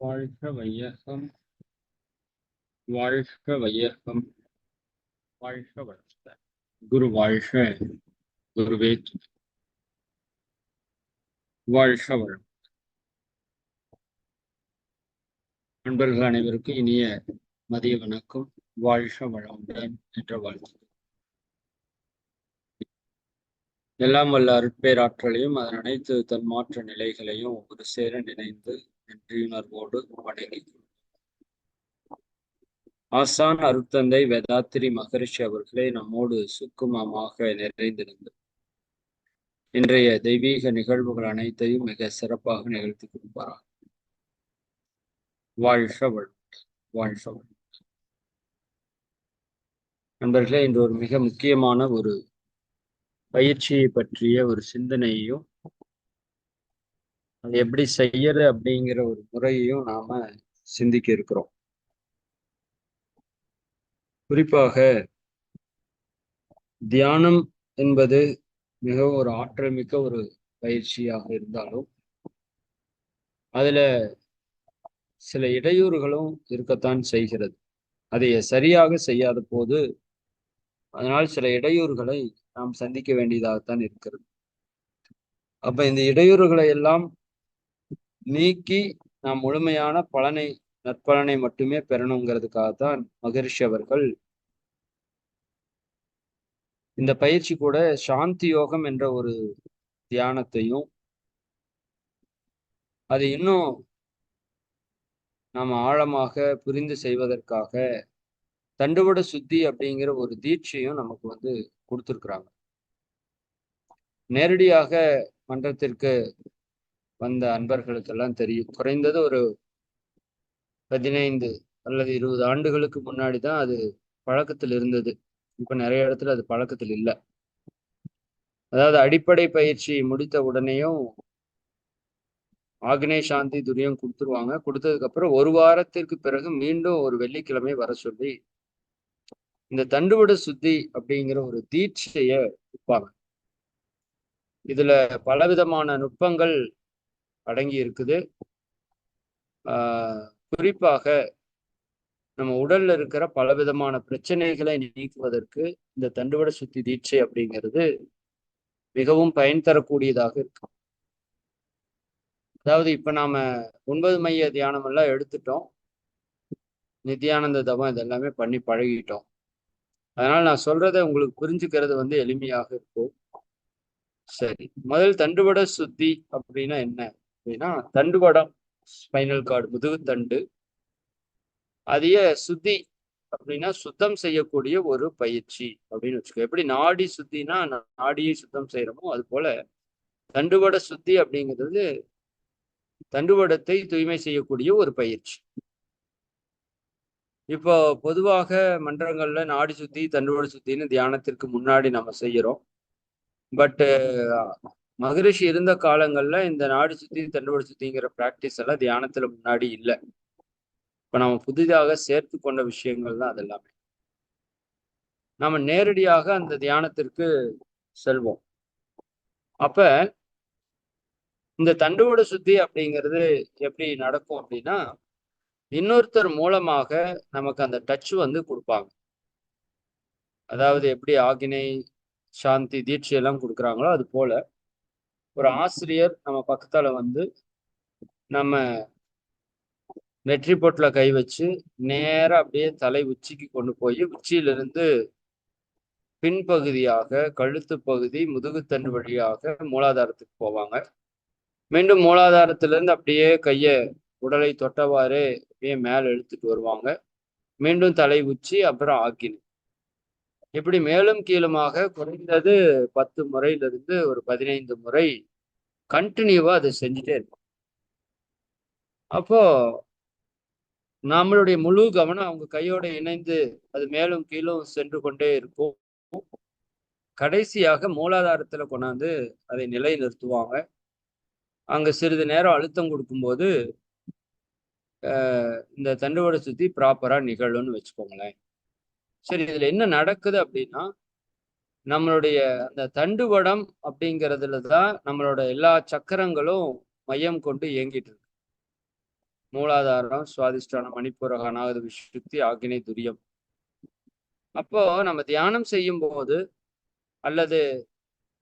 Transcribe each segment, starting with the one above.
வாழ்க வையகம். வாழ்க வையகம். வாழ்க வளர்த்த. குரு வாழ்க. குருவே வாழ்க வளம். நண்பர்கள் அனைவருக்கும் இனிய மதிய வணக்கம். வாழ்க வளமுடன் என்ற வாழ்த்து. எல்லாம் வல்ல அருட்பேராற்றலையும் அதன் அனைத்து தன்மாற்ற நிலைகளையும் ஒரு சேர நினைந்து நன்றியுணர்வோடு வணங்கி ஆசான் அருத்தந்தை வேதாத்திரி மகரிஷி அவர்களே நம்மோடு சுக்குமமாக நிறைந்திருந்தது இன்றைய தெய்வீக நிகழ்வுகள் அனைத்தையும் மிக சிறப்பாக நிகழ்த்தி கொடுப்பார்கள் வாழ்க வளம் வாழ்க நண்பர்களே இன்று ஒரு மிக முக்கியமான ஒரு பயிற்சியை பற்றிய ஒரு சிந்தனையையும் அது எப்படி செய்யறது அப்படிங்கிற ஒரு முறையையும் நாம சிந்திக்க இருக்கிறோம். குறிப்பாக தியானம் என்பது மிகவும் ஒரு ஆற்றல் மிக்க ஒரு பயிற்சியாக இருந்தாலும் அதுல சில இடையூறுகளும் இருக்கத்தான் செய்கிறது. அதை சரியாக செய்யாத போது அதனால் சில இடையூறுகளை நாம் சந்திக்க வேண்டியதாகத்தான் இருக்கிறது. அப்ப இந்த இடையூறுகளை எல்லாம் நீக்கி நாம் முழுமையான பலனை நற்பலனை மட்டுமே பெறணுங்கிறதுக்காகத்தான் மகரிஷி அவர்கள் இந்த பயிற்சி கூட சாந்தி யோகம் என்ற ஒரு தியானத்தையும் அது இன்னும் நாம் ஆழமாக புரிந்து செய்வதற்காக தண்டுவட சுத்தி அப்படிங்கிற ஒரு தீட்சையும் நமக்கு வந்து கொடுத்துருக்குறாங்க. நேரடியாக மன்றத்திற்கு வந்த அன்பர்களுக்கெல்லாம் தெரியும். குறைந்தது ஒரு பதினைந்து அல்லது இருபது ஆண்டுகளுக்கு முன்னாடி தான் அது பழக்கத்தில் இருந்தது. இப்போ நிறைய இடத்துல அது பழக்கத்தில் இல்லை. அதாவது அடிப்படை பயிற்சி முடித்த உடனேயும் ஆக்னே சாந்தி துரியம் கொடுத்துருவாங்க. கொடுத்ததுக்கு அப்புறம் ஒரு வாரத்திற்கு பிறகு மீண்டும் ஒரு வெள்ளிக்கிழமை வர சொல்லி இந்த தண்டுவட சுத்தி அப்படிங்கிற ஒரு தீட்சைய கொடுப்பாங்க இதுல பலவிதமான நுட்பங்கள் அடங்கி இருக்குது. ஆஹ் குறிப்பாக நம்ம உடல்ல இருக்கிற பலவிதமான பிரச்சனைகளை நீக்குவதற்கு இந்த தண்டுவட சுத்தி தீட்சை அப்படிங்கிறது மிகவும் பயன் தரக்கூடியதாக இருக்கு. அதாவது இப்ப நாம ஒன்பது மைய தியானம் எல்லாம் எடுத்துட்டோம். நித்தியானந்த தவம் இதெல்லாமே பண்ணி பழகிட்டோம். அதனால நான் சொல்றதை உங்களுக்கு புரிஞ்சுக்கிறது வந்து எளிமையாக இருக்கும். சரி முதல் தண்டுவட சுத்தி அப்படின்னா என்ன? அப்படின்னா தண்டுவடம் ஸ்பைனல் கார்டு முதுகுத்தண்டு அதைய சுத்தி அப்படின்னா சுத்தம் செய்யக்கூடிய ஒரு பயிற்சி அப்படின்னு வச்சுக்கோ. எப்படி நாடி சுத்தினா நாடியை சுத்தம் செய்யறோமோ அது போல தண்டுவட சுத்தி அப்படிங்கிறது தண்டுவடத்தை தூய்மை செய்யக்கூடிய ஒரு பயிற்சி. இப்போ பொதுவாக மன்றங்கள்ல நாடி சுத்தி தண்டுவட சுத்தின்னு தியானத்திற்கு முன்னாடி நம்ம செய்யறோம். பட்டு மகரிஷி இருந்த காலங்கள்ல இந்த நாடு சுத்தி தண்டுவட சுத்திங்கிற பிராக்டிஸ் எல்லாம் தியானத்துல முன்னாடி இல்லை. இப்ப நம்ம புதிதாக சேர்த்து கொண்ட விஷயங்கள் தான் அது எல்லாமே நம்ம நேரடியாக அந்த தியானத்திற்கு செல்வோம். அப்ப இந்த தண்டுவட சுத்தி அப்படிங்கிறது எப்படி நடக்கும் அப்படின்னா இன்னொருத்தர் மூலமாக நமக்கு அந்த டச் வந்து கொடுப்பாங்க. அதாவது எப்படி ஆகினை சாந்தி தீட்சை எல்லாம் கொடுக்குறாங்களோ அது போல ஒரு ஆசிரியர் நம்ம பக்கத்தில் வந்து நம்ம நெற்றி பொட்டில் கை வச்சு நேராக அப்படியே தலை உச்சிக்கு கொண்டு போய் உச்சியிலிருந்து பின்பகுதியாக கழுத்து பகுதி முதுகுத்தண்டு வழியாக மூலாதாரத்துக்கு போவாங்க. மீண்டும் மூலாதாரத்திலிருந்து அப்படியே கையை உடலை தொட்டவாறு அப்படியே மேலே இழுத்துட்டு வருவாங்க. மீண்டும் தலை உச்சி அப்புறம் ஆக்கினு. இப்படி மேலும் கீழுமாக குறைந்தது பத்து முறையிலிருந்து ஒரு பதினைந்து முறை கண்டினியூவா அதை செஞ்சுட்டே இருக்கும் அப்போ நம்மளுடைய முழு கவனம் அவங்க கையோட இணைந்து அது மேலும் கீழும் சென்று கொண்டே இருக்கும். கடைசியாக மூலாதாரத்துல கொண்டாந்து அதை நிலை நிறுத்துவாங்க அங்க சிறிது நேரம் அழுத்தம் கொடுக்கும்போது இந்த தண்டுவடை சுத்தி ப்ராப்பரா நிகழும்னு வச்சுக்கோங்களேன். சரி இதுல என்ன நடக்குது அப்படின்னா நம்மளுடைய அந்த தண்டுவடம் அப்படிங்கிறதுல தான் நம்மளோட எல்லா சக்கரங்களும் மையம் கொண்டு இயங்கிட்டு இருக்கு. மூலாதாரம் சுவாதிஷ்டானம் மணிப்பூரக அநாகத விசுத்தி ஆக்கினை துரியம். அப்போ நம்ம தியானம் செய்யும் போது அல்லது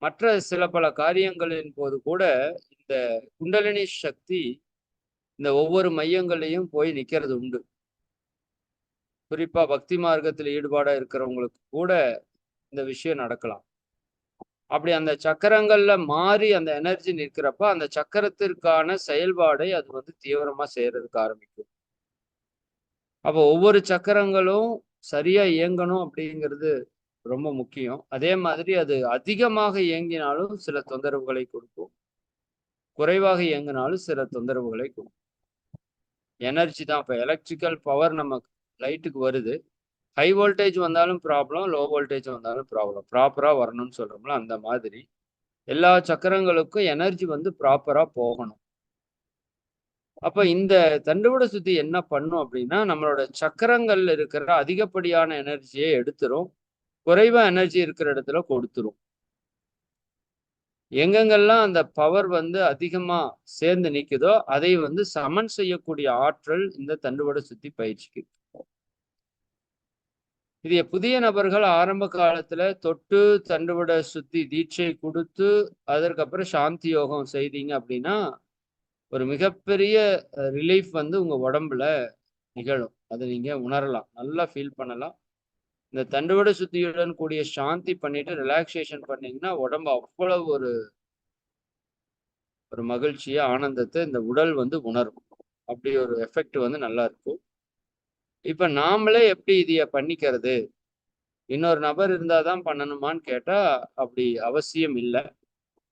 மற்ற சில பல காரியங்களின் போது கூட இந்த குண்டலினி சக்தி இந்த ஒவ்வொரு மையங்களையும் போய் நிக்கிறது உண்டு. குறிப்பா பக்தி மார்க்கத்தில் ஈடுபாடா இருக்கிறவங்களுக்கு கூட இந்த விஷயம் நடக்கலாம். அப்படி அந்த சக்கரங்கள்ல மாறி அந்த எனர்ஜி நிற்கிறப்ப அந்த சக்கரத்திற்கான செயல்பாடை அது வந்து தீவிரமா செய்யறதுக்கு ஆரம்பிக்கும். அப்போ ஒவ்வொரு சக்கரங்களும் சரியா இயங்கணும் அப்படிங்கிறது ரொம்ப முக்கியம். அதே மாதிரி அது அதிகமாக இயங்கினாலும் சில தொந்தரவுகளை கொடுக்கும். குறைவாக இயங்கினாலும் சில தொந்தரவுகளை கொடுக்கும். எனர்ஜி தான். இப்போ எலக்ட்ரிக்கல் பவர் நம்ம லைட்டுக்கு வருது. ஹை வோல்டேஜ் வந்தாலும் ப்ராப்ளம் லோ வோல்டேஜ் வந்தாலும் ப்ராப்ளம் ப்ராப்பராக வரணும்னு சொல்கிறோம்ல அந்த மாதிரி. எல்லா சக்கரங்களுக்கும் எனர்ஜி வந்து ப்ராப்பராக போகணும். அப்போ இந்த தண்டுவட சுத்தி என்ன பண்ணும் அப்படின்னா நம்மளோட சக்கரங்கள்ல இருக்கிற அதிகப்படியான எனர்ஜியை எடுத்துரும். குறைவா எனர்ஜி இருக்கிற இடத்துல கொடுத்துரும். எங்கெங்கெல்லாம் அந்த பவர் வந்து அதிகமா சேர்ந்து நிக்குதோ அதை வந்து சமன் செய்யக்கூடிய ஆற்றல் இந்த தண்டுவட சுத்தி பயிற்சிக்கு இது புதிய நபர்கள் ஆரம்ப காலத்துல தொட்டு தண்டுவிட சுத்தி தீட்சை கொடுத்து அதற்கப்புறம் சாந்தி யோகம் செய்தீங்க அப்படின்னா ஒரு மிகப்பெரிய ரிலீஃப் வந்து உங்க உடம்புல நிகழும். அதை நீங்க உணரலாம். நல்லா ஃபீல் பண்ணலாம். இந்த தண்டுவட சுத்தியுடன் கூடிய சாந்தி பண்ணிட்டு ரிலாக்ஸேஷன் பண்ணீங்கன்னா உடம்பு அவ்வளவு ஒரு ஒரு மகிழ்ச்சியை ஆனந்தத்தை இந்த உடல் வந்து உணரும். அப்படி ஒரு எஃபெக்ட் வந்து நல்லா இருக்கும். இப்ப நாமளே எப்படி இதைய பண்ணிக்கிறது? இன்னொரு நபர் இருந்தாதான் பண்ணணுமான்னு கேட்டா அப்படி அவசியம் இல்லை.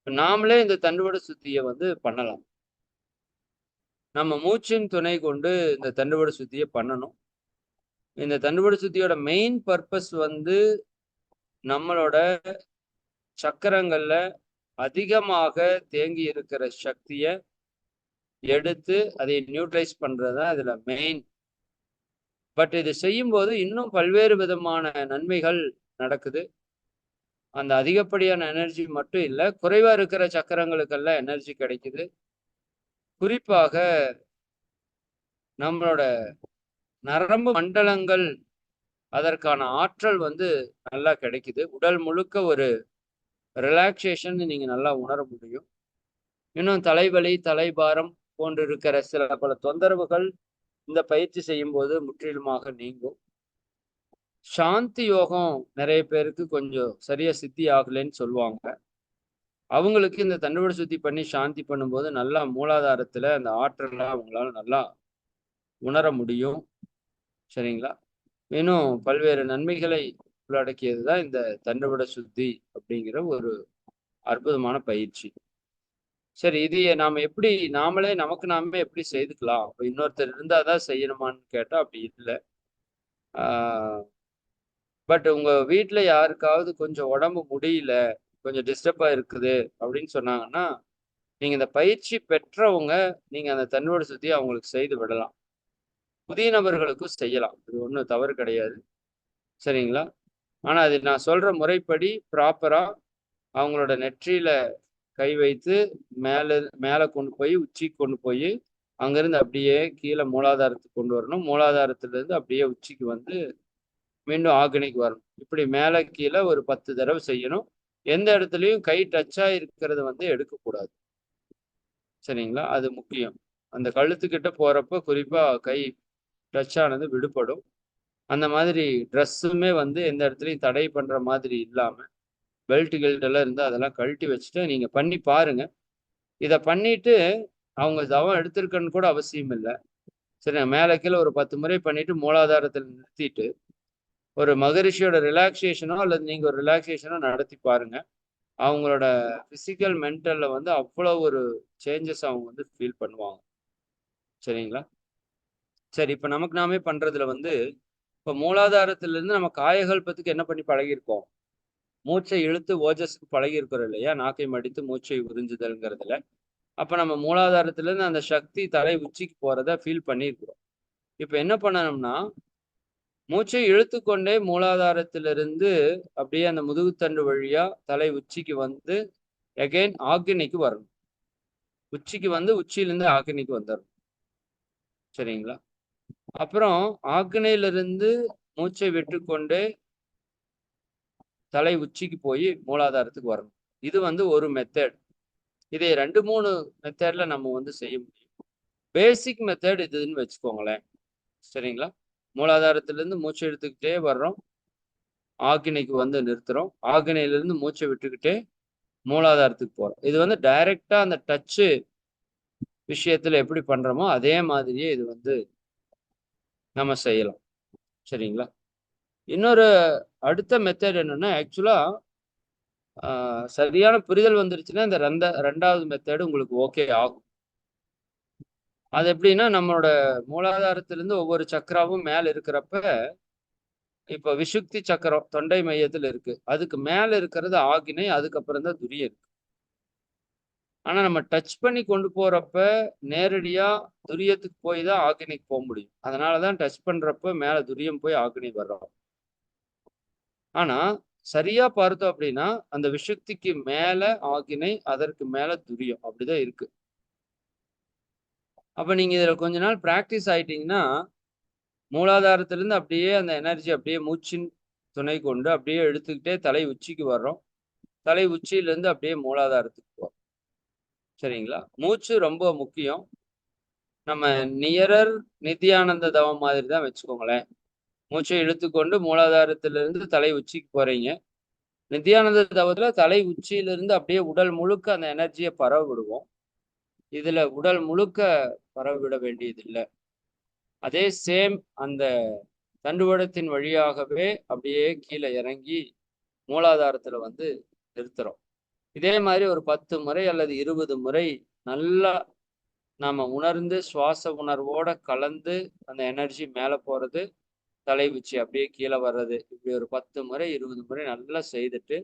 நாமளே இந்த தண்டுவட சுத்திய வந்து பண்ணலாம். நம்ம மூச்சின் துணை கொண்டு இந்த தண்டுவட சுத்தியை பண்ணணும். இந்த தண்டுவட சுத்தியோட மெயின் பர்பஸ் வந்து நம்மளோட சக்கரங்கள்ல அதிகமாக தேங்கி இருக்கிற சக்தியை எடுத்து அதை நியூட்ரலைஸ் பண்றது தான் இதுல மெயின் பட் இது செய்யும்போது இன்னும் பல்வேறு விதமான நன்மைகள் நடக்குது. அந்த அதிகப்படியான எனர்ஜி மட்டும் இல்லை குறைவா இருக்கிற சக்கரங்களுக்கெல்லாம் எனர்ஜி கிடைக்குது. குறிப்பாக நம்மளோட நரம்பு மண்டலங்கள் அதற்கான ஆற்றல் வந்து நல்லா கிடைக்குது. உடல் முழுக்க ஒரு ரிலாக்ஸேஷன் நீங்கள் நல்லா உணர முடியும். இன்னும் தலைவலி தலைபாரம் போன்று இருக்கிற சில பல தொந்தரவுகள் இந்த பயிற்சி செய்யும் போது முற்றிலுமாக நீங்கும். சாந்தி யோகம் நிறைய பேருக்கு கொஞ்சம் சரியா சித்தி ஆகலைன்னு சொல்லுவாங்க. அவங்களுக்கு இந்த தண்டுவட சுத்தி பண்ணி சாந்தி பண்ணும்போது நல்லா மூலாதாரத்துல அந்த ஆற்றலாம் அவங்களால நல்லா உணர முடியும். சரிங்களா? இன்னும் பல்வேறு நன்மைகளை உள்ளடக்கியது தான் இந்த தண்டுவட சுத்தி அப்படிங்கிற ஒரு அற்புதமான பயிற்சி. சரி இது நாம் எப்படி நாமளே நமக்கு நாமே எப்படி செய்துக்கலாம்? அப்போ இன்னொருத்தர் இருந்தால் தான் செய்யணுமான்னு கேட்டால் அப்படி இல்லை. பட் உங்கள் வீட்டில் யாருக்காவது கொஞ்சம் உடம்பு முடியல கொஞ்சம் டிஸ்டர்பாக இருக்குது அப்படின்னு சொன்னாங்கன்னா நீங்கள் இந்த பயிற்சி பெற்றவங்க நீங்கள் அந்த தன்னோட சுற்றி அவங்களுக்கு செய்து விடலாம். புதிய நபர்களுக்கும் செய்யலாம். இது ஒன்றும் தவறு கிடையாது. சரிங்களா? ஆனால் அது நான் சொல்கிற முறைப்படி ப்ராப்பராக அவங்களோட நெற்றியில் கை வைத்து மேலே மேலே கொண்டு போய் உச்சிக்கு கொண்டு போய் அங்கேருந்து அப்படியே கீழே மூலாதாரத்துக்கு கொண்டு வரணும். மூலாதாரத்துலேருந்து அப்படியே உச்சிக்கு வந்து மீண்டும் ஆக்னிக்கு வரணும். இப்படி மேலே கீழே ஒரு பத்து தடவை செய்யணும். எந்த இடத்துலையும் கை டச்சாக இருக்கிறத வந்து எடுக்கக்கூடாது. சரிங்களா? அது முக்கியம். அந்த கழுத்துக்கிட்ட போகிறப்ப குறிப்பாக கை டச் ஆனது விடுபடும். அந்த மாதிரி ட்ரெஸ்ஸுமே வந்து எந்த இடத்துலையும் தடை பண்ணுற மாதிரி இல்லாமல் பெல்ட் கில்ட் எல்லாம் இருந்தால் அதெல்லாம் கழட்டி வச்சுட்டு நீங்கள் பண்ணி பாருங்க. இதை பண்ணிட்டு அவங்க தவம் எடுத்திருக்கன்னு கூட அவசியம் இல்லை. சரி மேலே கீழே ஒரு பத்து முறை பண்ணிட்டு மூலாதாரத்தில் நிறுத்திட்டு ஒரு மகரிஷியோட ரிலாக்ஸேஷனோ அல்லது நீங்கள் ஒரு ரிலாக்ஸேஷனோ நடத்தி பாருங்க. அவங்களோட ஃபிசிக்கல் மென்டலில் வந்து அவ்வளோ ஒரு சேஞ்சஸ் அவங்க வந்து ஃபீல் பண்ணுவாங்க. சரிங்களா? சரி இப்போ நமக்கு நாமே பண்ணுறதுல வந்து இப்போ மூலாதாரத்திலேருந்து நம்ம காயகல்பத்துக்கு என்ன பண்ணி பழகியிருக்கோம்? மூச்சை இழுத்து ஓஜஸ்க்கு பழகி இருக்கிறோம் இல்லையா? நாக்கை மடித்து மூச்சை உறிஞ்சுதல்ங்கிறதுல. அப்ப நம்ம மூலாதாரத்துல இருந்து அந்த சக்தி தலை உச்சிக்கு போறத ஃபீல் பண்ணியிருக்கிறோம். இப்ப என்ன பண்ணணும்னா மூச்சை இழுத்து கொண்டே மூலாதாரத்திலிருந்து அப்படியே அந்த முதுகுத்தண்டு வழியா தலை உச்சிக்கு வந்து எகைன் ஆக்கினிக்கு வரணும். உச்சிக்கு வந்து உச்சியிலிருந்து ஆக்கினிக்கு வந்துடணும் சரிங்களா? அப்புறம் ஆக்கினையிலிருந்து மூச்சை விட்டுக்கொண்டே தலை உச்சிக்கு போய் மூலாதாரத்துக்கு வரணும். இது வந்து ஒரு மெத்தட் இதை ரெண்டு மூணு மெத்தேடில் நம்ம வந்து செய்ய முடியும். பேசிக் மெத்தட் இதுன்னு வச்சுக்கோங்களேன். சரிங்களா? மூலாதாரத்திலேருந்து மூச்சை எடுத்துக்கிட்டே வர்றோம். ஆக்கினைக்கு வந்து நிறுத்துகிறோம் ஆக்கினையிலிருந்து மூச்சை விட்டுக்கிட்டே மூலாதாரத்துக்கு போகிறோம் இது வந்து டைரெக்டாக அந்த டச்சு விஷயத்துல எப்படி பண்ணுறோமோ அதே மாதிரியே இது வந்து நம்ம செய்யலாம். சரிங்களா? இன்னொரு அடுத்த மெத்தட் என்னன்னா ஆக்சுவலா சரியான புரிதல் வந்துருச்சுன்னா இந்த ரெண்ட ரெண்டாவது மெத்தடு உங்களுக்கு ஓகே ஆகும். அது எப்படின்னா நம்மளோட மூலாதாரத்திலிருந்து ஒவ்வொரு சக்கராவும் மேல இருக்கிறப்ப இப்போ விசுக்தி சக்கரம் தொண்டை மையத்தில் இருக்கு. அதுக்கு மேல இருக்கிறது ஆகினை அதுக்கப்புறம் தான் துரிய இருக்கு. ஆனா நம்ம டச் பண்ணி கொண்டு போறப்ப நேரடியா துரியத்துக்கு போய் தான் ஆகினைக்கு போக முடியும். அதனாலதான் டச் பண்றப்ப மேல துரியம் போய் ஆகினை வர்றோம். ஆனா சரியா பார்த்தோம் அப்படின்னா அந்த விஷக்திக்கு மேல ஆகினை அதற்கு மேல துரியம். அப்படிதான் இருக்கு. அப்ப நீங்க இதுல கொஞ்ச நாள் பிராக்டிஸ் ஆயிட்டீங்கன்னா மூலாதாரத்திலிருந்து அப்படியே அந்த எனர்ஜி அப்படியே மூச்சின் துணை கொண்டு அப்படியே எடுத்துக்கிட்டே தலை உச்சிக்கு வர்றோம். தலை உச்சியிலேருந்து அப்படியே மூலாதாரத்துக்கு போகிறோம் சரிங்களா? மூச்சு ரொம்ப முக்கியம். நம்ம நியரர் நித்தியானந்த தவம் மாதிரி தான் வச்சுக்கோங்களேன். மூச்சை இழுத்துக்கொண்டு மூலாதாரத்திலிருந்து தலை உச்சிக்கு போறீங்க. நித்தியானந்த தவத்துல தலை உச்சியிலிருந்து அப்படியே உடல் முழுக்க அந்த எனர்ஜியை பரவ விடுவோம் இதுல உடல் முழுக்க பரவ விட வேண்டியதில்லை. அதே சேம் அந்த தண்டுவடத்தின் வழியாகவே அப்படியே கீழே இறங்கி மூலாதாரத்துல வந்து நிறுத்துறோம். இதே மாதிரி ஒரு பத்து முறை அல்லது இருபது முறை நல்லா நாம உணர்ந்து சுவாச உணர்வோட கலந்து அந்த எனர்ஜி மேலே போறது தலை உச்சி அப்படியே கீழே வர்றது. இப்படி ஒரு பத்து முறை இருபது முறை நல்லா செய்துட்டு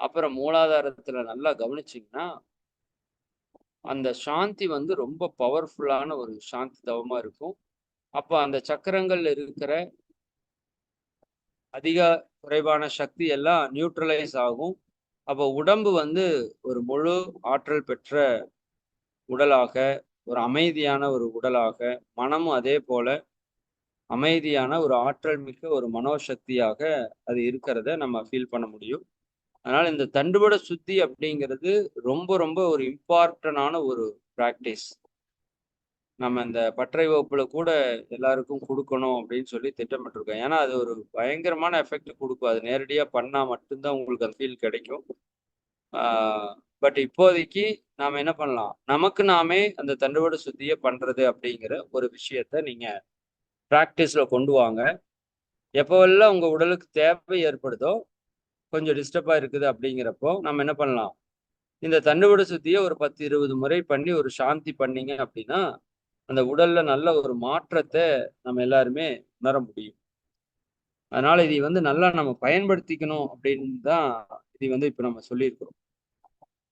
அப்புறம் மூலாதாரத்துல நல்லா கவனிச்சிங்கன்னா அந்த சாந்தி வந்து ரொம்ப பவர்ஃபுல்லான ஒரு சாந்தி தவமா இருக்கும். அப்போ அந்த சக்கரங்கள்ல இருக்கிற அதிக குறைவான சக்தி எல்லாம் நியூட்ரலைஸ் ஆகும். அப்போ உடம்பு வந்து ஒரு முழு ஆற்றல் பெற்ற உடலாக ஒரு அமைதியான ஒரு உடலாக மனமும் அதே போல அமைதியான ஒரு ஆற்றல் மிக்க ஒரு மனோசக்தியாக அது இருக்கிறத நம்ம ஃபீல் பண்ண முடியும். அதனால இந்த தண்டுபட சுத்தி அப்படிங்கிறது ரொம்ப ரொம்ப ஒரு இம்பார்ட்டனான ஒரு ப்ராக்டிஸ் நம்ம இந்த பற்றை வகுப்புல கூட எல்லாருக்கும் கொடுக்கணும் அப்படின்னு சொல்லி திட்டமிட்டிருக்கோம். ஏன்னா அது ஒரு பயங்கரமான எஃபெக்ட் கொடுக்கும். அது நேரடியாக பண்ணால் மட்டும்தான் உங்களுக்கு அந்த ஃபீல் கிடைக்கும். பட் இப்போதைக்கு நாம் என்ன பண்ணலாம்? நமக்கு நாமே அந்த தண்டுவட சுத்தியை பண்ணுறது அப்படிங்கிற ஒரு விஷயத்த நீங்கள் ப்ராக்டிஸில் கொண்டு வாங்க. எப்போவெல்லாம் உங்கள் உடலுக்கு தேவை ஏற்படுதோ கொஞ்சம் டிஸ்டர்பாக இருக்குது அப்படிங்கிறப்போ நம்ம என்ன பண்ணலாம்? இந்த தண்டுவிட சுத்தியை ஒரு பத்து இருபது முறை பண்ணி ஒரு சாந்தி பண்ணீங்க அப்படின்னா அந்த உடல்ல நல்ல ஒரு மாற்றத்தை நம்ம எல்லாருமே உணர முடியும். அதனால இதை வந்து நல்லா நம்ம பயன்படுத்திக்கணும் அப்படின்னு தான் இது வந்து இப்போ நம்ம சொல்லியிருக்கிறோம்.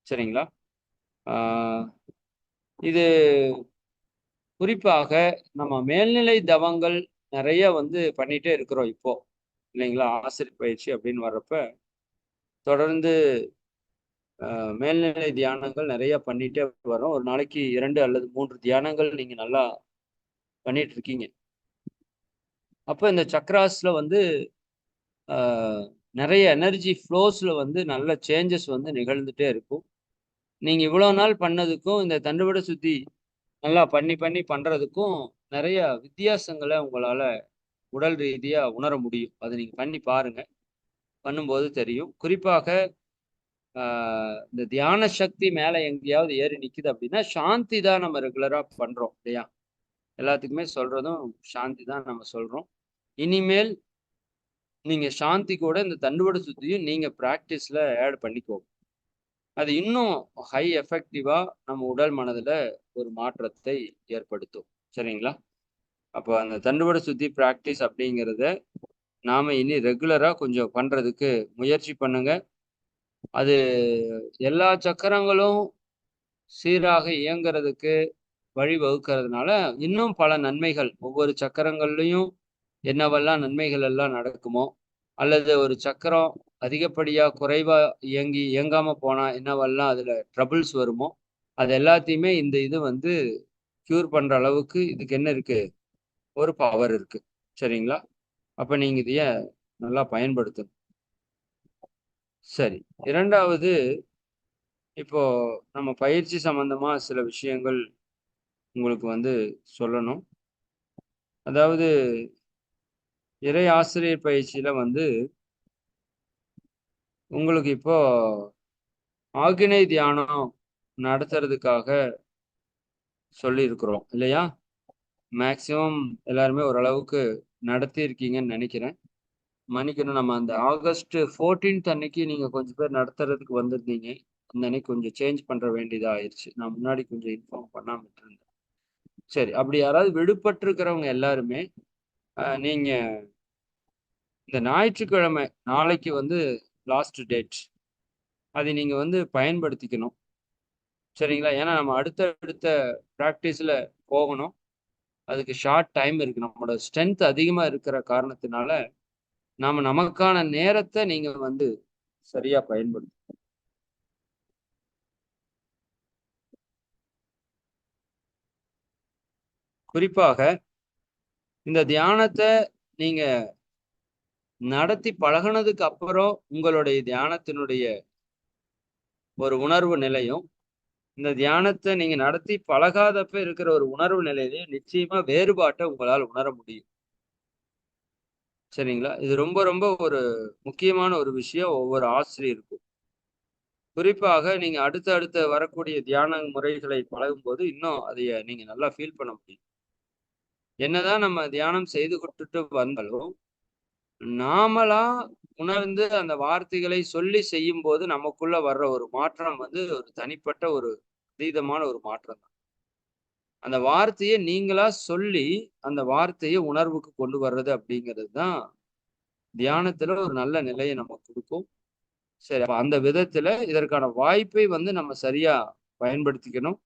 சரிங்களா? இது குறிப்பாக நம்ம மேல்நிலை தவங்கள் நிறைய வந்து பண்ணிட்டே இருக்கிறோம் இப்போ. இல்லைங்களா? ஆசிரியர் பயிற்சி அப்படின்னு வர்றப்ப தொடர்ந்து மேல்நிலை தியானங்கள் நிறைய பண்ணிட்டே வரோம் ஒரு நாளைக்கு இரண்டு அல்லது மூன்று தியானங்கள் நீங்க நல்லா பண்ணிட்டு இருக்கீங்க. அப்போ இந்த சக்ராஸ்ல வந்து நிறைய எனர்ஜி ஃப்ளோஸ்ல வந்து நல்ல சேஞ்சஸ் வந்து நிகழ்ந்துட்டே இருக்கும். நீங்க இவ்வளவு நாள் பண்ணதுக்கும் இந்த தண்டுவட சுத்தி நல்லா பண்ணி பண்ணி பண்றதுக்கும் நிறைய வித்தியாசங்களை உங்களால உடல் ரீதியா உணர முடியும். அதை நீங்க பண்ணி பாருங்க. பண்ணும்போது தெரியும். குறிப்பாக இந்த தியான சக்தி மேல எங்கேயாவது ஏறி நிக்குது அப்படின்னா சாந்தி தான் நம்ம ரெகுலரா பண்றோம் இல்லையா? எல்லாத்துக்குமே சொல்றதும் சாந்தி தான் நம்ம சொல்றோம். இனிமேல் நீங்க சாந்தி கூட இந்த தண்டுவட சுத்தியும் நீங்க பிராக்டிஸ்ல ஆட் பண்ணிக்கோங்க. அது இன்னும் ஹை எஃபெக்டிவா நம்ம உடல் மனதுல ஒரு மாற்றத்தை ஏற்படுத்தும். சரிங்களா? அப்போ அந்த தண்டுவட சுத்தி ப்ராக்டிஸ் அப்படிங்கிறத நாம இனி ரெகுலரா கொஞ்சம் பண்றதுக்கு முயற்சி பண்ணுங்க. அது எல்லா சக்கரங்களும் சீராக இயங்குறதுக்கு வழி வகுக்கிறதுனால இன்னும் பல நன்மைகள் ஒவ்வொரு சக்கரங்கள்லையும் என்னவெல்லாம் நன்மைகள் எல்லாம் நடக்குமோ அல்லது ஒரு சக்கரம் அதிகப்படியா குறைவா இயங்கி இயங்காம போனா என்னவெல்லாம் அதுல ட்ரபிள்ஸ் வருமோ அது எல்லாத்தையுமே இந்த இது வந்து க்யூர் பண்ற அளவுக்கு இதுக்கு என்ன இருக்கு? ஒரு பவர் இருக்கு. சரிங்களா? அப்போ நீங்க இதைய நல்லா பயன்படுத்தணும் சரி. இரண்டாவது இப்போ நம்ம பயிற்சி சம்பந்தமாக சில விஷயங்கள் உங்களுக்கு வந்து சொல்லணும். அதாவது இறை ஆசிரியர் பயிற்சியில வந்து உங்களுக்கு இப்போ ஆகினை தியானம் நடத்துறதுக்காக சொல்லியிருக்கிறோம் இல்லையா? மேக்சிமம் எல்லாருமே ஓரளவுக்கு நடத்தியிருக்கீங்கன்னு நினைக்கிறேன். மன்னிக்கணும் நம்ம அந்த ஆகஸ்ட் ஃபோர்டீன்த் அன்னைக்கு நீங்கள் கொஞ்சம் பேர் நடத்துறதுக்கு வந்திருந்தீங்க. அந்த அன்னைக்கு கொஞ்சம் சேஞ்ச் பண்ணுற வேண்டியதாக ஆயிடுச்சு நான் முன்னாடி கொஞ்சம் இன்ஃபார்ம் பண்ணாமல் இருந்தேன் சரி அப்படி யாராவது விடுபட்டிருக்கிறவங்க எல்லாருமே நீங்கள் இந்த ஞாயிற்றுக்கிழமை நாளைக்கு வந்து லாஸ்ட் டேட் அதை நீங்கள் வந்து பயன்படுத்திக்கணும். சரிங்களா? ஏன்னா நம்ம அடுத்த அடுத்த ப்ராக்டிஸில் போகணும். அதுக்கு ஷார்ட் டைம் இருக்கு. நம்மளோட ஸ்ட்ரென்த் அதிகமாக இருக்கிற காரணத்தினால நாம் நமக்கான நேரத்தை நீங்கள் வந்து சரியாக பயன்படுத்தணும் குறிப்பாக இந்த தியானத்தை நீங்க நடத்தி பழகினதுக்கு அப்புறம் உங்களுடைய தியானத்தினுடைய ஒரு உணர்வு நிலையும் இந்த தியானத்தை நீங்க நடத்தி பழகாதப்ப இருக்கிற ஒரு உணர்வு நிலையிலேயே நிச்சயமா வேறுபாட்டை உங்களால் உணர முடியும். சரிங்களா? இது ரொம்ப ரொம்ப ஒரு முக்கியமான ஒரு விஷயம். ஒவ்வொரு ஆசிரியருக்கும். குறிப்பாக நீங்க அடுத்த அடுத்த வரக்கூடிய தியான முறைகளை பழகும் போது இன்னும் அதைய நீங்க நல்லா ஃபீல் பண்ண முடியும். என்னதான் நம்ம தியானம் செய்து கொடுத்துட்டு வந்தாலும் நாமளா உணர்ந்து அந்த வார்த்தைகளை சொல்லி செய்யும் போது நமக்குள்ள வர்ற ஒரு மாற்றம் வந்து ஒரு தனிப்பட்ட ஒரு அதீதமான ஒரு மாற்றம் தான். அந்த வார்த்தையை நீங்களா சொல்லி அந்த வார்த்தையை உணர்வுக்கு கொண்டு வர்றது அப்படிங்கிறது தான் தியானத்துல ஒரு நல்ல நிலையை நம்ம கொடுக்கும். சரி அந்த விதத்துல இதற்கான வாய்ப்பை வந்து நம்ம சரியா பயன்படுத்திக்கணும்.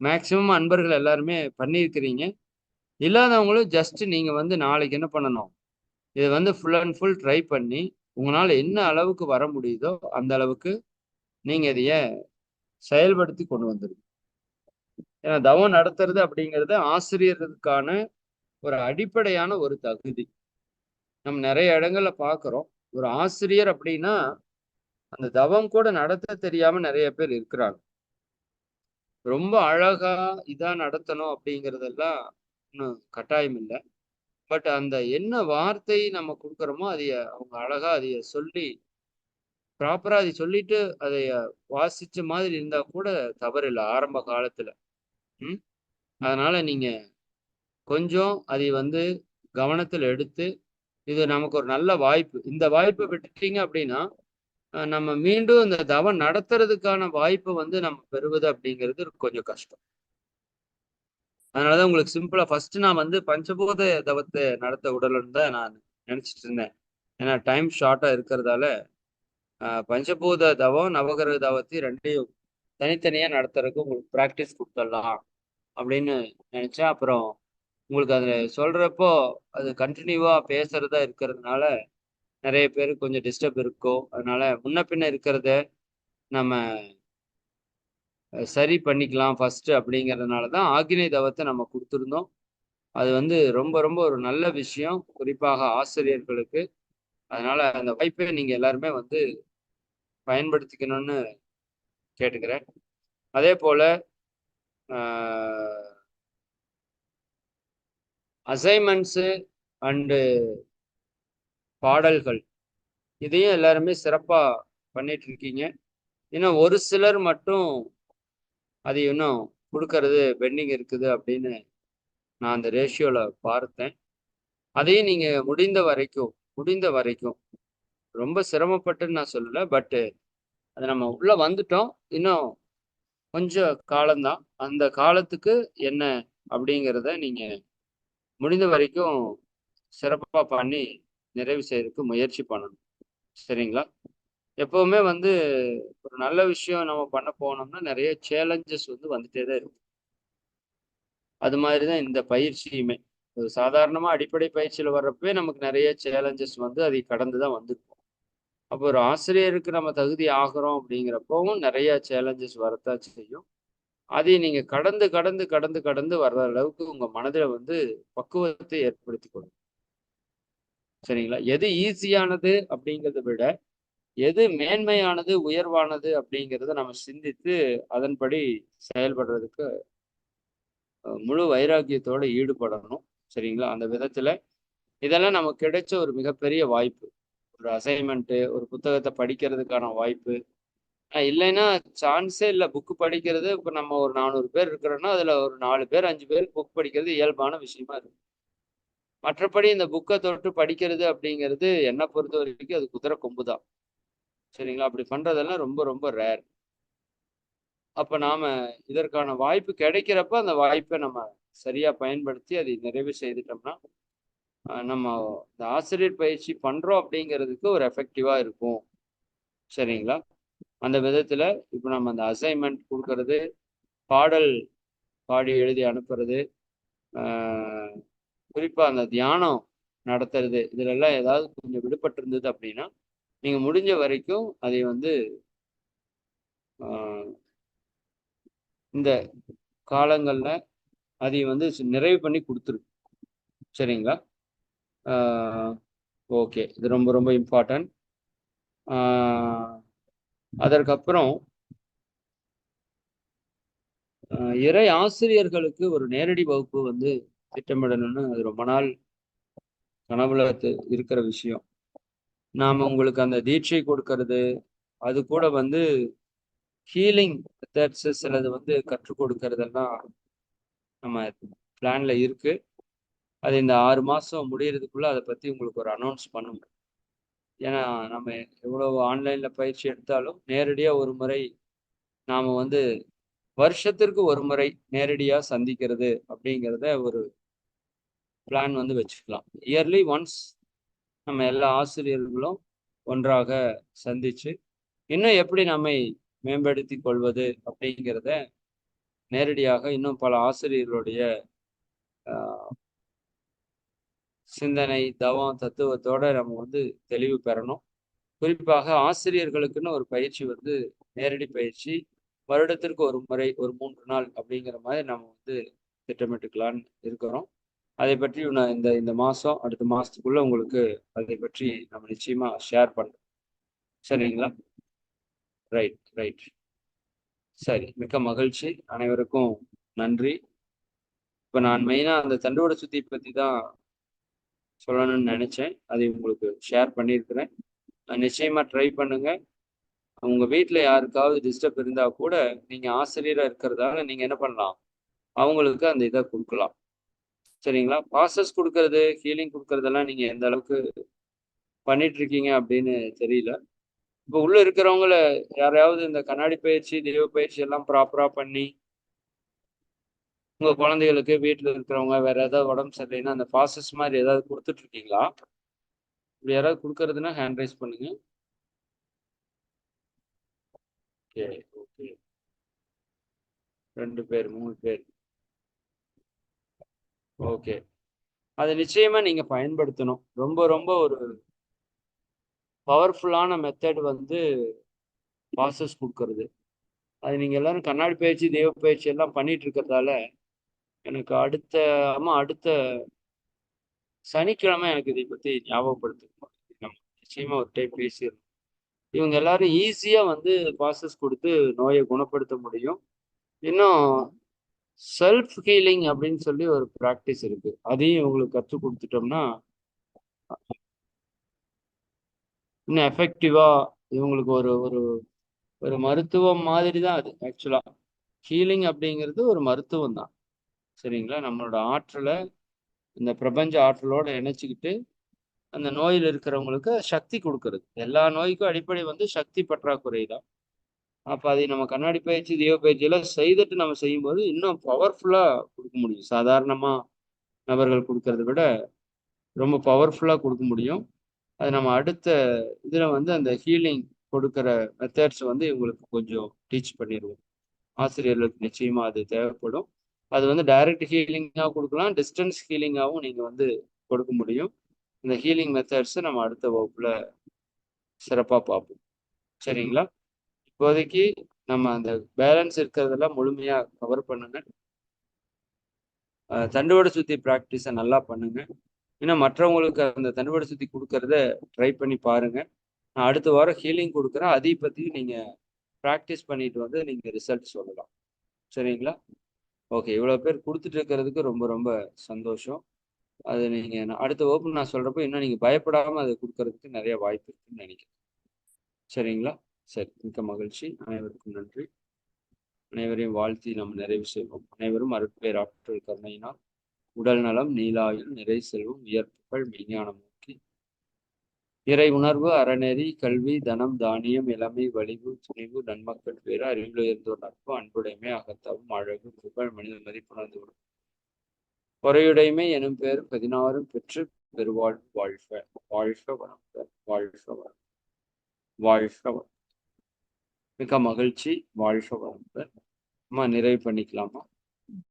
மேக்சிமம் அன்பர்கள் எல்லாருமே பண்ணியிருக்கிறீங்க. இல்லாதவங்களும் ஜஸ்ட் நீங்க வந்து நாளைக்கு என்ன பண்ணணும்? இதை வந்து ஃபுல் அண்ட் ஃபுல் ட்ரை பண்ணி உங்களால் என்ன அளவுக்கு வர முடியுதோ அந்த அளவுக்கு நீங்க இதைய செயல்படுத்தி கொண்டு வந்துருது ஏன்னா தவம் நடத்துறது அப்படிங்கிறது ஆசிரியருக்கான ஒரு அடிப்படையான ஒரு தகுதி. நம்ம நிறைய இடங்கள்ல பாக்குறோம் ஒரு ஆசிரியர் அப்படின்னா அந்த தவம் கூட நடத்த தெரியாம நிறைய பேர் இருக்கிறாங்க. ரொம்ப அழகா இதா நடத்தணும் அப்படிங்கிறதெல்லாம் இன்னும் கட்டாயம் இல்லை. பட் அந்த என்ன வார்த்தை நம்ம கொடுக்குறோமோ அதைய அவங்க அழகா அதைய சொல்லி ப்ராப்பரா அதை சொல்லிட்டு அதை வாசிச்ச மாதிரி இருந்தா கூட தவறில்லை ஆரம்ப காலத்துல. ம்? அதனால நீங்க கொஞ்சம் அதை வந்து கவனத்தில் எடுத்து இது நமக்கு ஒரு நல்ல வாய்ப்பு. இந்த வாய்ப்பை விட்டுட்டீங்க அப்படின்னா நம்ம மீண்டும் இந்த தவம் நடத்துறதுக்கான வாய்ப்பை வந்து நம்ம பெறுவது அப்படிங்கிறது கொஞ்சம் கஷ்டம். அதனாலதான் உங்களுக்கு சிம்பிளா ஃபர்ஸ்ட் நான் வந்து பஞ்சபூத தவத்தை நடத்த உடலுன்னு தான் நான் நினைச்சிட்டு இருந்தேன். ஏன்னா டைம் ஷார்ட்டா இருக்கிறதால பஞ்சபூத தவம் நவகிரக தவத்தை ரெண்டையும் தனித்தனியா நடத்துறதுக்கு உங்களுக்கு ப்ராக்டிஸ் கொடுத்துடலாம் அப்படின்னு நினைச்சேன். அப்புறம் உங்களுக்கு அதில் சொல்றப்போ அது கண்டினியூவா பேசுறதா இருக்கிறதுனால நிறைய பேருக்கு கொஞ்சம் டிஸ்டர்ப் இருக்கும். அதனால முன்ன பின்ன இருக்கிறத நம்ம சரி பண்ணிக்கலாம் ஃபர்ஸ்ட் அப்படிங்கிறதுனால தான் ஆகினை தவத்தை நம்ம கொடுத்துருந்தோம். அது வந்து ரொம்ப ரொம்ப ஒரு நல்ல விஷயம். குறிப்பாக ஆசிரியர்களுக்கு. அதனால அந்த வாய்ப்பை நீங்க எல்லாருமே வந்து பயன்படுத்திக்கணும்னு கேட்டுக்கிறேன். அதே போல அசைன்மெண்ட்ஸு அண்டு பாடல்கள் இதையும் எல்லாருமே சிறப்பாக பண்ணிட்டு இருக்கீங்க இன்னும் ஒரு சிலர் மட்டும் அது இன்னும் கொடுக்கறது பெண்டிங் இருக்குது அப்படின்னு நான் அந்த ரேஷியோவில் பார்த்தேன். அதையும் நீங்கள் முடிந்த வரைக்கும் முடிந்த வரைக்கும் ரொம்ப சிரமப்பட்டுன்னு நான் சொல்லலை பட்டு அது நம்ம உள்ள வந்துட்டோம். இன்னும் கொஞ்சம் காலம்தான். அந்த காலத்துக்கு என்ன அப்படிங்கிறத நீங்க முடிந்த வரைக்கும் சிறப்பாக பண்ணி நிறைவு செய்யறதுக்கு முயற்சி பண்ணணும். சரிங்களா? எப்பவுமே வந்து ஒரு நல்ல விஷயம் நம்ம பண்ண போனோம்னா நிறைய சேலஞ்சஸ் வந்து வந்துட்டே தான் இருக்கும். அது மாதிரி தான் இந்த பயிற்சியுமே. ஒரு சாதாரணமாக அடிப்படை பயிற்சியில் வர்றப்பவே நமக்கு நிறைய சேலஞ்சஸ் வந்து அதை கடந்து தான் வந்திருக்கும். அப்போ ஒரு ஆசிரியருக்கு நம்ம தகுதி ஆகிறோம் அப்படிங்கிறப்பவும் நிறைய சேலஞ்சஸ் வரத்தான் செய்யும். அதை நீங்க கடந்து கடந்து கடந்து கடந்து வர்ற அளவுக்கு உங்க மனதில் வந்து பக்குவத்தை ஏற்படுத்தி கொடுக்கும் சரிங்களா? எது ஈஸியானது அப்படிங்கிறத விட எது மேன்மையானது உயர்வானது அப்படிங்கிறத நம்ம சிந்தித்து அதன்படி செயல்படுறதுக்கு முழு வைராக்கியத்தோட ஈடுபடணும். சரிங்களா? அந்த விதத்துல இதெல்லாம் நமக்கு கிடைச்ச ஒரு மிகப்பெரிய வாய்ப்பு. ஒரு அசைன்மெண்ட்டு ஒரு புத்தகத்தை படிக்கிறதுக்கான வாய்ப்பு. இல்லைன்னா சான்ஸே இல்லை. புக்கு படிக்கிறது இப்போ நம்ம ஒரு நானூறு பேர் இருக்கிறோன்னா அதில் ஒரு நாலு பேர் அஞ்சு பேர் புக் படிக்கிறது இயல்பான விஷயமா இருக்கு மற்றபடி இந்த புக்கை தொட்டு படிக்கிறது அப்படிங்கிறது என்னை பொறுத்த வரைக்கும் அது குதிரை கொம்பு தான். சரிங்களா? அப்படி பண்றதெல்லாம் ரொம்ப ரொம்ப ரேர் அப்ப நாம இதற்கான வாய்ப்பு கிடைக்கிறப்ப அந்த வாய்ப்பை நம்ம சரியா பயன்படுத்தி அதை நிறைவு செய்துட்டோம்னா நம்ம இந்த ஆசிரியர் பயிற்சி பண்றோம் அப்படிங்கிறதுக்கு ஒரு எஃபெக்டிவா இருக்கும். சரிங்களா? அந்த விதத்துல இப்போ நம்ம அந்த அசைன்மெண்ட் கொடுக்கறது பாடல் பாடி எழுதி அனுப்புறது குறிப்பா அந்த தியானம் நடத்துறது இதுலெல்லாம் ஏதாவது கொஞ்சம் விடுபட்டு இருந்தது அப்படின்னா நீங்க முடிஞ்ச வரைக்கும் அதை வந்து இந்த காலங்கள்ல அதை வந்து நிறைவு பண்ணி கொடுத்துருக்கு சரிங்களா? ஓகே. இது ரொம்ப ரொம்ப இம்பார்ட்டன்ட் அதற்கப்புறம் இறை ஆசிரியர்களுக்கு ஒரு நேரடி வகுப்பு வந்து திட்டமிடணும்னு அது ரொம்ப நாள் கனவுல இருக்கிற விஷயம். நாம் உங்களுக்கு அந்த தீட்சை கொடுக்கறது அது கூட வந்து ஹீலிங் மெத்தட்ஸ் சிலது வந்து கற்றுக் கொடுக்கறதெல்லாம் நம்ம பிளான்ல இருக்கு. அது இந்த ஆறு மாதம் முடியறதுக்குள்ள அதை பற்றி உங்களுக்கு ஒரு அனௌன்ஸ் பண்ணுங்க ஏன்னா நம்ம எவ்வளோ ஆன்லைனில் பயிற்சி எடுத்தாலும் நேரடியாக ஒரு முறை நாம் வந்து வருஷத்திற்கு ஒரு முறை நேரடியாக சந்திக்கிறது அப்படிங்கிறத ஒரு பிளான் வந்து வச்சுக்கலாம். இயர்லி ஒன்ஸ் நம்ம எல்லா ஆசிரியர்களும் ஒன்றாக சந்திச்சு இன்னும் எப்படி நம்மை மேம்படுத்தி கொள்வது அப்படிங்கிறத நேரடியாக இன்னும் பல ஆசிரியர்களுடைய சிந்தனை தவம் தத்துவத்தோட நம்ம வந்து தெளிவு பெறணும். குறிப்பாக ஆசிரியர்களுக்குன்னு ஒரு பயிற்சி வந்து நேரடி பயிற்சி வருடத்திற்கு ஒரு முறை ஒரு மூன்று நாள் அப்படிங்கிற மாதிரி நம்ம வந்து திட்டமிட்டுக்கலான்னு இருக்கிறோம். அதை பற்றி நான் இந்த இந்த மாதம் அடுத்த மாதத்துக்குள்ள உங்களுக்கு அதை பற்றி நம்ம நிச்சயமாக ஷேர் பண்ணுறோம் சரிங்களா? ரைட் ரைட் சரி மிக்க மகிழ்ச்சி. அனைவருக்கும் நன்றி. இப்போ நான் மெயினாக அந்த தண்டுவடை சுத்தி பற்றி தான் சொல்லணும்னு நினச்சேன். அதை உங்களுக்கு ஷேர் பண்ணியிருக்கிறேன். நிச்சயமாக ட்ரை பண்ணுங்க. உங்க வீட்டில் யாருக்காவது டிஸ்டர்ப் இருந்தால் கூட நீங்கள் ஆசிரியராக இருக்கிறதால நீங்கள் என்ன பண்ணலாம்? அவங்களுக்கு அந்த இதை கொடுக்கலாம். சரிங்களா? ப்ராசஸ் கொடுக்கறது ஹீலிங் கொடுக்கறதெல்லாம் நீங்க எந்த அளவுக்கு பண்ணிட்டு இருக்கீங்க அப்படின்னு தெரியல. இப்போ உள்ள இருக்கிறவங்கள யாரையாவது இந்த கண்ணாடி பயிற்சி தெய்வ பயிற்சி எல்லாம் ப்ராப்பரா பண்ணி உங்க குழந்தைகளுக்கு வீட்டில் இருக்கிறவங்க வேற ஏதாவது உடம்பு சரியில்லைன்னா அந்த ப்ராசஸ் மாதிரி ஏதாவது கொடுத்துட்டு இருக்கீங்களா இப்படி யாராவது கொடுக்கறதுன்னா ஹேண்ட் ரைஸ் பண்ணுங்க. Okay okay. ரெண்டு பேர் மூணு பேர். ஓகே. அதை நிச்சயமா நீங்க பயன்படுத்தணும். ரொம்ப ரொம்ப ஒரு பவர்ஃபுல்லான மெத்தட் வந்து ப்ராசஸ் கொடுக்கறது. அது நீங்க எல்லாரும் கண்ணாடி பயிற்சி தெய்வ பயிற்சி எல்லாம் பண்ணிட்டு இருக்கிறதால எனக்கு அடுத்த ஆமா அடுத்த சனிக்கிழமை எனக்கு இதை பத்தி ஞாபகப்படுத்தணும் நம்ம நிச்சயமா ஒரு டைம் பேசிடணும் இவங்க எல்லாரும் ஈஸியா வந்து ப்ராசஸ் கொடுத்து நோயை குணப்படுத்த முடியும். இன்னும் செல்ஃப் ஹீலிங் அப்படின்னு சொல்லி ஒரு ப்ராக்டிஸ் இருக்கு. அதையும் இவங்களுக்கு கற்றுக் கொடுத்துட்டோம்னா இன்னும் எஃபெக்டிவா இவங்களுக்கு ஒரு ஒரு ஒரு மருத்துவம் மாதிரி தான் அது ஆக்சுவலா ஹீலிங் அப்படிங்கிறது ஒரு மருத்துவம் தான் சரிங்களா? நம்மளோட ஆற்றலை இந்த பிரபஞ்ச ஆற்றலோடு இணைச்சிக்கிட்டு அந்த நோயில் இருக்கிறவங்களுக்கு சக்தி கொடுக்கறது. எல்லா நோய்க்கும் அடிப்படை வந்து சக்தி பற்றாக்குறை தான். அப்போ அதை நம்ம கண்ணாடி பயிற்சி தேவ பயிற்சியெல்லாம் செய்துட்டு நம்ம செய்யும்போது இன்னும் பவர்ஃபுல்லாக கொடுக்க முடியும். சாதாரணமாக நபர்கள் கொடுக்கறத விட ரொம்ப பவர்ஃபுல்லாக கொடுக்க முடியும். அது நம்ம அடுத்த இதில் வந்து அந்த ஹீலிங் கொடுக்குற மெத்தட்ஸ் வந்து இவங்களுக்கு கொஞ்சம் டீச் பண்ணிடுவோம். ஆசிரியர்களுக்கு நிச்சயமாக அது தேவைப்படும். அது வந்து டைரக்ட் ஹீலிங்காக கொடுக்கலாம் டிஸ்டன்ஸ் ஹீலிங்காகவும் நீங்கள் வந்து கொடுக்க முடியும். இந்த ஹீலிங் மெத்தட்ஸை நம்ம அடுத்த வகுப்பில் சிறப்பாக பார்ப்போம். சரிங்களா? இப்போதைக்கு நம்ம அந்த பேலன்ஸ் இருக்கிறதெல்லாம் முழுமையாக கவர் பண்ணுங்க. தண்டுவடை சுற்றி ப்ராக்டிஸை நல்லா பண்ணுங்க. இன்னும் மற்றவங்களுக்கு அந்த தண்டுவடை சுற்றி கொடுக்கறத ட்ரை பண்ணி பாருங்க. நான் அடுத்த வாரம் ஹீலிங் கொடுக்குறேன். அதை பற்றியும் நீங்கள் ப்ராக்டிஸ் பண்ணிட்டு வந்து நீங்கள் ரிசல்ட் சொல்லலாம். சரிங்களா? ஓகே இவ்வளோ பேர் கொடுத்துட்டு இருக்கிறதுக்கு ரொம்ப ரொம்ப சந்தோஷம். அது நீங்கள் அடுத்த வகுப்பு நான் சொல்கிறப்போ இன்னும் நீங்கள் பயப்படாமல் அதை கொடுக்கறதுக்கு நிறைய வாய்ப்பு இருக்குன்னு நினைக்கிறேன். சரிங்களா? சரி மிக்க மகிழ்ச்சி. அனைவருக்கும் நன்றி. அனைவரையும் வாழ்த்தி நாம் நிறைவு செய்வோம். அனைவரும் அருட்பேர் ஆற்றல் கருணையினால் உடல் நலம் நீலாயுள் நிறை செல்வம் உயர்ப்புகள் மெய்ஞானம் இறை உணர்வு அறநெறி கல்வி தனம் தானியம் இளமை வலிவு துணிவு நன்மக்கள் பேர் அறிவில் இருந்தோர் நட்பு அன்புடைமை அகத்தவும் அழகு புகழ் மனித மதிப்புணர்ந்து விடும் பொறையுடைமை எனும் பேர் பதினாறும் பெற்று பெருவாழ்வு வாழ்க வாழ்க வளம் வாழ்க வளம் வாழ்க வளம் மிக மகிழ்ச்சி வாழ்க வளம் அம்மா நிறைவு பண்ணிக்கலாமா?